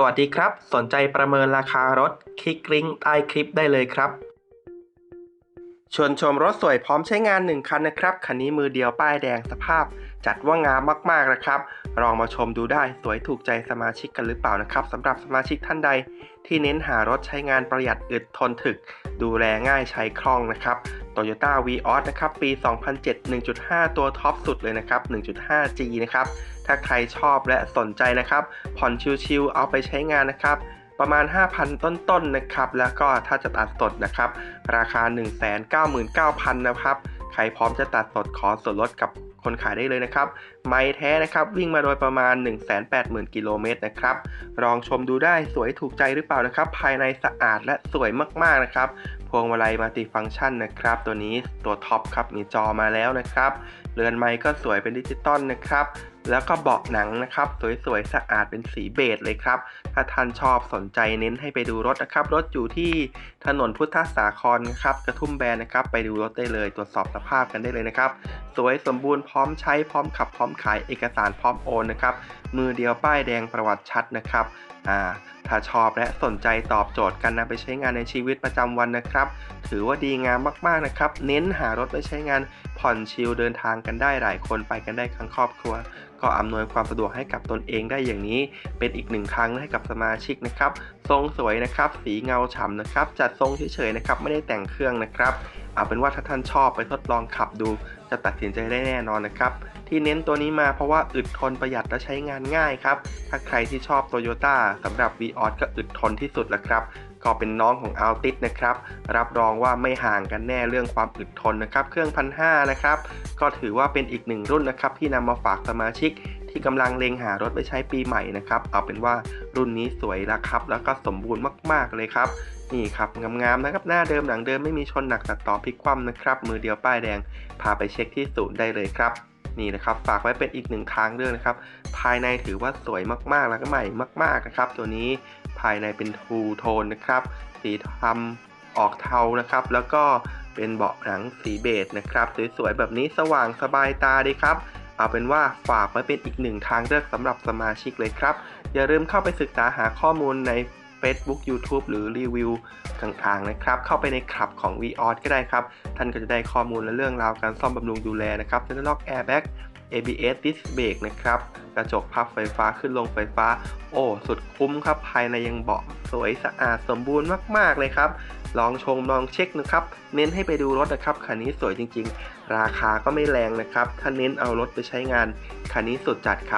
สวัสดีครับ สนใจประเมินราคารถ คลิกลิงก์ใต้คลิปได้เลยครับ ชวนชมรถสวยพร้อมใช้งาน 1 คันนะครับ คันนี้มือเดียวป้ายแดงสภาพ จัดว่างามมากๆนะครับ ลองมาชมดูได้สวยถูกใจสมาชิกกันหรือเปล่านะครับสำหรับสมาชิกท่านใด ที่เน้นหารถใช้งานประหยัดอึดทนถึก ดูแลง่ายใช้คล่องนะครับ Toyota Vios นะครับ ปี 2007 1.5 ตัวท็อปสุดเลยนะครับ 1.5G นะครับ ถ้าใครชอบและสนใจนะครับ ผ่อนชิวๆเอาไปใช้งานนะครับ ประมาณ 5,000 ต้นๆนะครับ แล้วก็ถ้าจะตัดสดนะครับ ราคา 199,000 นะครับ ใครพร้อมจะตัดสดขอส่วนลดกับคนขายได้เลยนะครับ ไม่แท้นะครับ วิ่งมาโดยประมาณ 180,000 กิโลเมตรนะครับลองชมดูได้สวยถูกใจหรือเปล่านะครับ ภายในสะอาดและสวยมากๆนะครับ พวงมาลัยมัลติฟังก์ชันนะครับ ตัวนี้ตัวท็อปครับมีจอมาแล้วนะครับ เรือนไม้ก็สวยเป็นดิจิตอลนะครับ แล้วก็เบาะหนังนะครับ สวยๆสะอาดเป็นสีเบจเลยครับ ถ้าท่านชอบสนใจเน้นให้ไปดูรถนะครับ รถอยู่ที่ถนนพุทธสาครนครับกระทุ่มแบนนะครับ ไปดูรถได้เลย ตรวจสอบสภาพกันได้เลยนะครับ สวยสมบูรณ์พร้อมใช้พร้อมขับพร้อมขายเอกสารพร้อมโอนนะครับ มือเดียวป้ายแดงประวัติชัดนะครับอ่าถ้าชอบและสนใจตอบโจทย์กันนำไปใช้งานในชีวิตประจำวันนะครับ ถือว่าดีงามมากๆนะครับ เน้นหารถไปใช้งานผ่อนชิลเดินทางกันได้หลายคนไปกันได้ทั้งครอบครัวก็อำนวยความสะดวกให้กับตนเองได้อย่างนี้ เป็นอีกหนึ่งครั้งให้กับสมาชิกนะครับ ทรงสวยนะครับ สีเงาฉ่ำนะครับ จัดทรงเฉยๆนะครับ ไม่ได้แต่งเครื่องนะครับ เอาเป็นว่าถ้าท่านชอบไปทดลองขับดู จะตัดสินใจได้แน่นอนนะครับ ที่เน้นตัวนี้มาเพราะว่าอึดทนประหยัดและใช้งานง่ายครับ ถ้าใครที่ชอบ Toyota สำหรับ v ีออก็อึดทนที่สุดแล้วครับ ก็เป็นน้องของ a l t i s นะครับ รับรองว่าไม่ห่างกันแน่เรื่องความอึดทนนะครับ เครื่องพันห้านะครับ ก็ถือว่าเป็นอีกหนึ่งรุ่นนะครับ ที่นำมาฝากสมาชิกที่กำลังเล็งหารถไปใช้ปีใหม่นะครับ เอาเป็นว่ารุ่นนี้สวยแล้วครับ แล้วก็สมบูรณ์มาก ๆ เลยครับ นี่ครับงามๆนะครับ หน้าเดิมหลังเดิมไม่มีชนหนักตัดต่อพลิกคว่ำนะครับ มือเดียวป้ายแดง พาไปเช็คที่ศูนย์ได้เลยครับ นี่นะครับฝากไว้เป็นอีกหนึ่งทางเลือกนะครับ ภายในถือว่าสวยมากๆแล้วก็ใหม่มาก ๆนะครับ ตัวนี้ภายในเป็นทูโทนนะครับ สีทำออกเทานะครับ แล้วก็เป็นเบาะหนังสีเบจนะครับ สวยๆแบบนี้สว่างสบายตาดีครับ เอาเป็นว่าฝากไว้เป็นอีกหนึ่งทางเลือกสำหรับสมาชิกเลยครับ อย่าลืมเข้าไปศึกษาหาข้อมูลใน Facebook YouTube หรือรีวิวต่างๆนะครับ เข้าไปในคลับของ v ีออก็ได้ครับ ท่านก็จะได้ข้อมูลและเรื่องราวการซ่อมบำรุงดูแลนะครับเซ็นทรัลล็อกแอร์แบ็ก ABS Disc Brake นะครับ กระจกพับไฟฟ้าขึ้นลงไฟฟ้า โอ้สุดคุ้มครับ ภายในยังเบาะสวยสะอาดสมบูรณ์มาก ๆ เลยครับ ลองชม ลองเช็คนะครับ เน้นให้ไปดูรถนะครับ คันนี้สวยจริง ๆ ราคาก็ไม่แรงนะครับ ถ้าเน้นเอารถไปใช้งาน คันนี้สุดจัดครับ